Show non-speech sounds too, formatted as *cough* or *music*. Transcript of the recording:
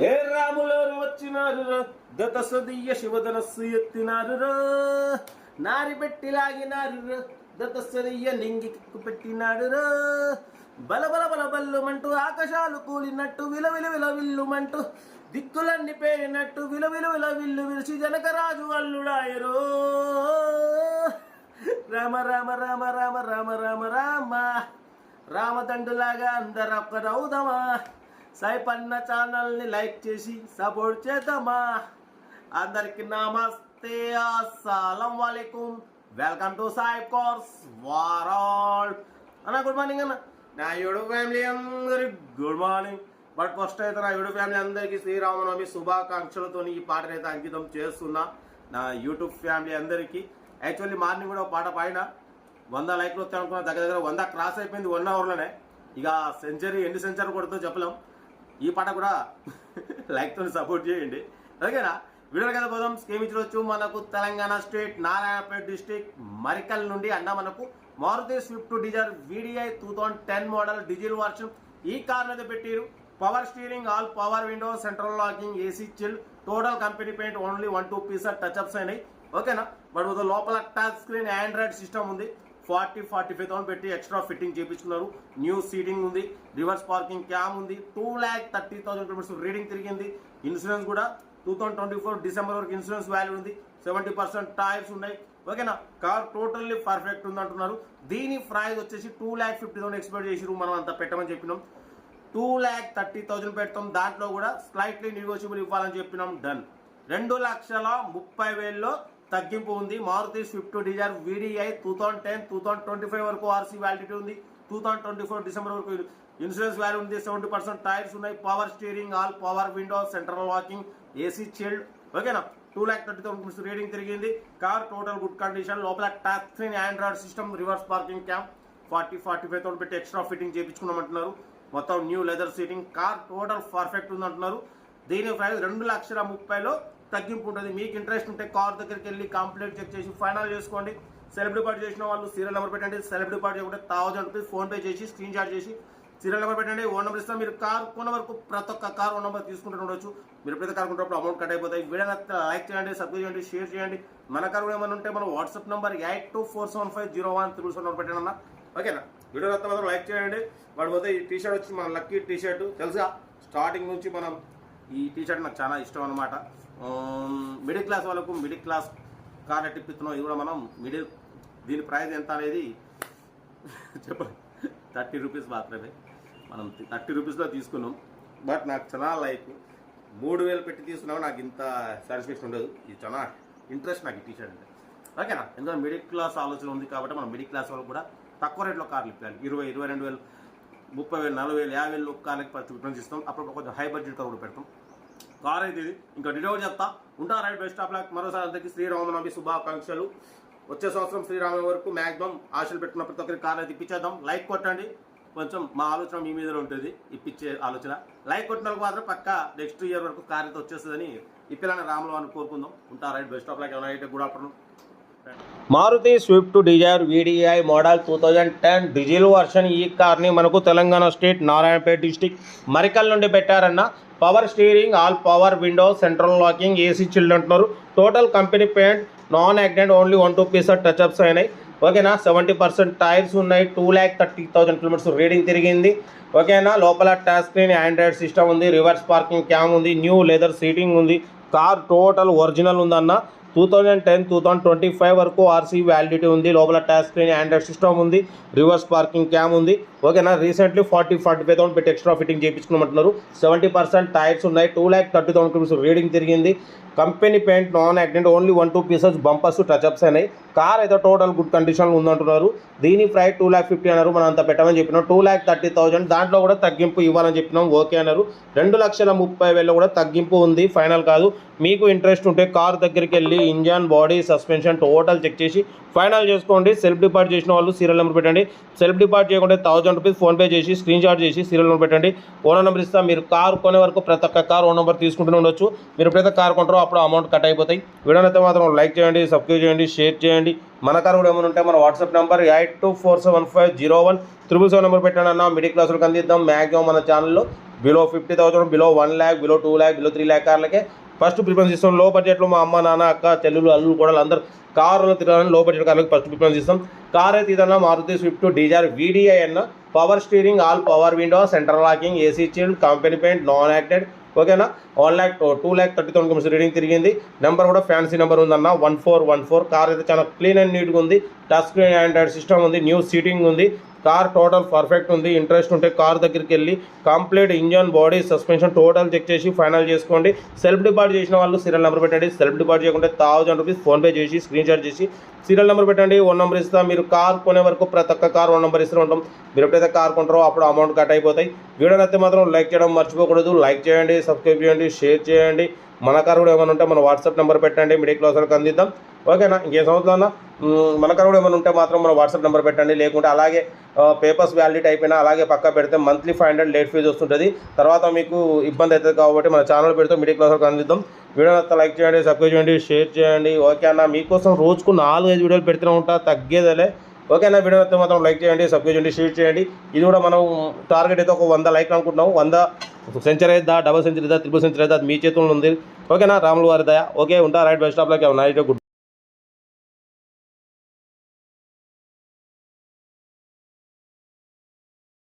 ఏ రాములోరు వచ్చినారు దత సదీయ శివధనస్సు ఎత్తినారు నారి పెట్టి లాగినారు దత సదీయ నింగికి పెట్టినాడు బల బల బల బల్లుమంటూ ఆకాశాలు కూలినట్టు విలవిల విల విల్లుమంటూ దిక్కులన్నీ పేరినట్టు విలవిల విల విల్లు విరిచి జనకరాజు అల్లుడాయరో. రామ రామ రామ రామ రామ రామ రామ. రామదండులాగా అందరు ఒక్కరవుదామా సైపన్న ఛానల్ని లైక్ చేసి సపోర్ట్ చేద్దామా? అందరికి నమస్తే. అస్సలం వాలేకుం వెల్కమ్ టు సాయి కోర్స్ వారాల్. అన్న గుడ్ మార్నింగ్ అన్న. నా యూట్యూబ్ ఫ్యామిలీ అందరికి గుడ్ మార్నింగ్. బట్ ఫస్ట్ అయితే నా యూట్యూబ్ ఫ్యామిలీ అందరికీ శ్రీరామనవమి శుభాకాంక్షలతో ఈ పాటను అయితే అంకితం చేస్తున్నా. నా యూట్యూబ్ ఫ్యామిలీ అందరికీ. యాక్చువల్లీ మార్నింగ్ కూడా పాట పైన వంద లైక్లు వస్తాయి దగ్గర దగ్గర వంద క్రాస్ అయిపోయింది వన్ అవర్లోనే. ఇక సెంచరీ ఎన్ని సెంచరీ కొడుతుందో చెప్పలేం. ఈ పాట కూడా లైక్తో సపోర్ట్ చేయండి. ఓకేనా? వీడియో కదా పోదాం స్కీమ్ ఇచ్చి మనకు తెలంగాణ స్టేట్ నారాయణపేట డిస్టిక్ మరికల్ నుండి అన్న మనకు Maruti Swift Dzire VDI two thousand ten model diesel version. ఈ కార్ అయితే పెట్టారు. Power steering all power window central locking AC chill total company paint only one two piece touch ups అయినాయి. ఓకేనా? But లోపల touch screen Android system ఉంది. Forty forty five thousand పెట్టి extra fitting చేయించుకున్నారు new seating ఉంది reverse parking cam ఉంది two lakh thirty thousand kilometres reading తిరిగింది. Insurance కూడా two thousand twenty four December వరకు ఇన్సూరెన్స్ వాల్యూ ఉంది. సెవెంటీ పర్సెంట్ టైర్స్ ఉన్నాయి. ఓకేనా? కార్ టోటల్లీ పర్ఫెక్ట్ ఉంది అంటున్నారు దీని ప్రైస్ వచ్చేసి two lakh fifty thousand expect చేసిరు మనం అంత పెట్టమని చెప్పినాం. టూ ల్యాక్ థర్టీ థౌసండ్ పెడతాం. దాంట్లో కూడా స్లైట్లీ నెగోషియబుల్ ఇవ్వాలని చెప్పినాం. డన్. రెండు లక్షల ముప్పై వేల్లో తగ్గింపు ఉంది. Maruti Swift Dzire VDI two thousand ten two thousand twenty five వరకు ఆర్సీ వ్యాలిడిటీ ఉంది. Two thousand twenty four December వరకు ఇన్సూరెన్స్ వాల్యూ ఉంది. సెవెంటీ పర్సెంట్ టైర్స్ ఉన్నాయి. Power steering all power window central locking AC chill ఓకేనా two lakh thirty thousand reading తిరిగింది. Car total good condition లోపల touch screen Android system reverse parking cam forty forty five thousand పెట్టి extra fitting చేయించుకున్నామంటున్నారు మొత్తం new leather seating car total perfect ఉంది అంటున్నారు దీని price రెండు లక్షల ముప్పైలో తగ్గింపు ఉంటుంది. మీకు ఇంట్రెస్ట్ ఉంటే కార్ దగ్గరికి వెళ్ళి కంప్లీట్ చెక్ చేసి ఫైనల్ చేసుకోండి. సెలబ్రిటీ డిపాజిట్ చేసిన వాళ్ళు సీరియల్ నెంబర్ పెట్టండి. సెలబ్రిటీ డిపాజిట్ చేయకుండా థౌసండ్ రూపీస్ ఫోన్ పే చేసి స్క్రీన్ షాట్ చేసి సీరియల్ నెంబర్ పెట్టండి. ఓన్ నెంబర్ ఇస్తాం. మీరు కార్ కొన్న వరకు ప్రతి ఒక్క కార్ ఓన్ నెంబర్ తీసుకుంటూ ఉండొచ్చు. మీరు ఎప్పుడైతే కార్ కొంటున్నప్పుడు అమౌంట్ కట్ అయిపోతాయి వీడియో లైక్ చేయండి సబ్స్క్రైబ్ చేయండి షేర్ చేయండి. మన కార్ కూడా ఏమైనా ఉంటే మన WhatsApp number eight two four seven five zero one triple seven number పెట్టండి అన్న ఓకేనా? వీడియో మొత్తం మాత్రం లైక్ చేయండి. వాడు పోతే ఈ టీ షర్ట్ వచ్చి మన లక్కీ టీ షర్ట్ తెలుసా? స్టార్టింగ్ నుంచి మనం ఈ టీ షర్ట్ నాకు చాలా ఇష్టం అనమాట మిడిల్ క్లాస్ వాళ్ళకు మిడిల్ క్లాస్ కార్ ఇప్పిస్తున్నాం ఇది కూడా మనం మిడిల్ దీని ప్రైస్ ఎంత అనేది *laughs* చెప్పండి. థర్టీ రూపీస్ మాత్రమే. మనం థర్టీ రూపీస్లో తీసుకున్నాం. బట్ నాకు చాలా లైక్ మూడు వేలు పెట్టి తీసుకున్నాము నాకు ఇంత సాటిస్ఫాక్షన్ ఉండదు. ఇది చాలా ఇంట్రెస్ట్ నాకు ఈ టీ షర్ట్ అంటే ఓకేనా ఎందుకంటే మిడిల్ క్లాస్ ఆలోచన ఉంది కాబట్టి మనం మిడిల్ క్లాస్ వాళ్ళు కూడా తక్కువ రేట్లో కార్లు ఇప్పాలి. ఇరవై ఇరవై రెండు వేలు ముప్పై వేలు నలభై వేలు యాభై వేలు కార్లకి ప్రతి ఇస్తాం. అప్పుడు కొంచెం హై బడ్జెట్ కార్ కూడా పెడతాం. కార్ అయితే ఇది ఇంకా డీటెయిల్ చెప్తా. ఉంటా రైట్ బెస్ట్ ఆఫ్ లాక్. మరోసారి అందరికీ శ్రీరామనవమి శుభాకాంక్షలు. వచ్చే సంవత్సరం శ్రీరామ వరకు మ్యాక్సిమం ఆశలు పెట్టుకున్న ప్రతి ఒక్కరి కార్ అయితే ఇప్పించేద్దాం. లైక్ కొట్టండి. కొంచెం మా ఆలోచన మీ మీద ఉంటుంది. ఇప్పించే ఆలోచన. లైక్ కొట్టిన మాత్రం పక్క నెక్స్ట్ ఇయర్ వరకు కార్ అయితే వచ్చేస్తుందని ఇప్పిలానే రాములు అని కోరుకుందాం. ఉంటా రైట్ బెస్ట్ ఆఫ్ లాక్. ఏమైనా అయితే good afternoon. Maruti Swift Dzire VDI model two thousand ten diesel version ఈ కార్ని మనకు తెలంగాణ స్టేట్ నారాయణపేట డిస్టిక్ మరికల్ నుండి పెట్టారన్న power steering all power window central locking AC chilled అంటున్నారు. Total company paint non accident only one two piece touchups అయినాయి. ఓకేనా? Seventy percent tyres ఉన్నాయి. Two lakh thirty thousand kilometres reading తిరిగింది. ఓకేనా? లోపల టచ్ స్క్రీన్ ఆండ్రాయిడ్ సిస్టమ్ ఉంది. Reverse parking cam ఉంది. New leather seating ఉంది. కార్ టోటల్ ఒరిజినల్ ఉందన్న. Two thousand ten two thousand twenty five వరకు ఆర్సీ వ్యాలిడిటీ ఉంది. లోపల టచ్ స్క్రీన్ ఆండ్రాయిడ్ సిస్టమ్ ఉంది. రివర్స్ పార్కింగ్ క్యామ్ ఉంది. ఓకేనా? Recently forty forty five thousand పెట్టి ఎక్స్ట్రా ఫిట్టింగ్ చేయించుకున్నట్టున్నారు. సెవెంటీ పర్సెంట్ టైర్స్ ఉన్నాయి. Two lakh thirty thousand kilometres reading తిరిగింది. Company paint non accident only one two pieces bumpers touchups అయినాయి. Car అయితే total good కండిషన్లో ఉందంటున్నారు. దీని ప్రైస్ టూ ల్యాక్ ఫిఫ్టీ అన్నారు. మనం అంత పెట్టమని చెప్పినాం. టూ ల్యాక్ థర్టీ థౌసండ్ దాంట్లో కూడా తగ్గింపు ఇవ్వాలని చెప్పినాం. ఓకే అన్నారు. రెండు లక్షల ముప్పై వేలు కూడా తగ్గింపు ఉంది. ఫైనల్ కాదు. మీకు ఇంట్రెస్ట్ ఉంటే కార్ దగ్గరికి వెళ్ళి engine body suspension total check చేసి ఫైనల్ చేసుకోండి. సెల్ఫ్ డిపార్ట్ చేసిన వాళ్ళు సీరియల్ నెంబర్ పెట్టండి. సెల్ఫ్ డిపాజిట్ చేయకుంటే థౌసండ్ రూపీస్ ఫోన్పే చేసి స్క్రీన్ షాట్ చేసి సీరియల్ నెంబర్ పెట్టండి. ఓనర్ నెంబర్ ఇస్తా. మీరు కార్ కొనే వరకు ప్రతి ఒక్క కార్ ఓన్ నెంబర్ తీసుకుంటూనే ఉండొచ్చు. మీరు ఎప్పుడైతే కార్ కొంటారో అప్పుడు అమౌంట్ కట్ అయిపోతాయి. వీడియోని అయితే మాత్రం లైక్ చేయండి సబ్స్క్రైబ్ చేయండి షేర్ చేయండి. మన కార్ కూడా ఏమైనా ఉంటే మన WhatsApp number eight two four seven five zero one triple seven number పెట్టండి అన్న. మిడిల్ క్లాసులకు అందిద్దాం. మ్యాక్సిమం మన ఛానల్లో below fifty thousand below one lakh below two lakh below three lakh కార్లకే first preference ఇస్తాం. లో బడ్జెట్లో మా అమ్మ నాన్న అక్క చెల్లెలు అల్లు కూడా అందరూ కార్లో తిరగాలని లో బడ్జెట్ కార్లకు ఫస్ట్ ప్రిఫరెన్స్ ఇస్తాం. కార్ అయితే ఇదన్నా మారుతి స్విఫ్ట్ డీజార్ వీడిఐ అన్న. Power steering all power window central locking AC chilled company paint non acted. ఓకేనా? One lakh two lakh thirty thousand kilometres reading తిరిగింది. నెంబర్ కూడా ఫ్యాన్సీ నెంబర్ ఉందన్న. One four one four. Car అయితే చాలా clean and నీట్గా ఉంది. Touch screen Android system ఉంది. New seating ఉంది. కార్ టోటల్ పర్ఫెక్ట్ ఉంది ఇంట్రెస్ట్ ఉంటే కార్ దగ్గరికి వెళ్ళి complete engine body suspension total check చేసి ఫైనల్ చేసుకోండి. సెల్ఫ్ డిపాజిట్ చేసిన వాళ్ళు సీరియల్ నెంబర్ పెట్టండి. సెల్ఫ్ డిపాజిట్ చేయకుంటే థౌజండ్ రూపీస్ ఫోన్పే చేసి స్క్రీన్ షాట్ చేసి సీరియల్ నెంబర్ పెట్టండి. వన్ నెంబర్ ఇస్తా. మీరు కార్ కొనే వరకు ప్రతి ఒక్క కార్ వన్ నెంబర్ ఇస్తూ ఉంటాం. మీరు ఎప్పుడైతే కార్ కొంటారో అప్పుడు అమౌంట్ కట్ అయిపోతాయి. వీడియో నచ్చితే మాత్రం లైక్ చేయడం మర్చిపోకూడదు. లైక్ చేయండి సబ్స్క్రైబ్ చేయండి షేర్ చేయండి. మన కార్ కూడా ఏమైనా ఉంటే మన వాట్సాప్ నెంబర్ పెట్టండి మిడిల్ క్లాస్ వరకు అందిద్దాం. ఓకేనా? ఇంకే సంవత్సరం మన కార్ కూడా ఏమైనా ఉంటే మాత్రం మన వాట్సాప్ నెంబర్ పెట్టండి లేకుంటే అలాగే పేపర్స్ వ్యాలిడిటీ అయిపోయినా అలాగే పక్క పెడితే monthly five hundred late fee వస్తుంటుంది. తర్వాత మీకు ఇబ్బంది అవుతుంది కాబట్టి మన ఛానల్ పెడితే మిడిల్ క్లాస్ వరకు అందిద్దాం. వీడియో అంతా లైక్ చేయండి సబ్స్క్రైబ్ చేయండి షేర్ చేయండి. ఓకే అన్న మీకోసం రోజుకు నాలుగు ఐదు వీడియోలు పెడుతూనే ఉంటా తగ్గేదేలే. ఓకేనా? వీడియో అయితే మాత్రం లైక్ చేయండి సబ్స్క్రైబ్ చేయండి షేర్ చేయండి. ఇది కూడా మనం టార్గెట్ అయితే ఒక వంద లైక్ అనుకుంటున్నాం వంద సెంచరీ అయిద్దా డబల్ సెంచరీ అయిద్దా త్రిపుల్ సెంచరీ అయిద్దా మీ చేతుల్లో ఉంది. ఓకేనా? రాములు వారి దయ. ఓకే ఉంటా. రైట్ బస్ స్టాప్లోకి నైట్ గుడ్.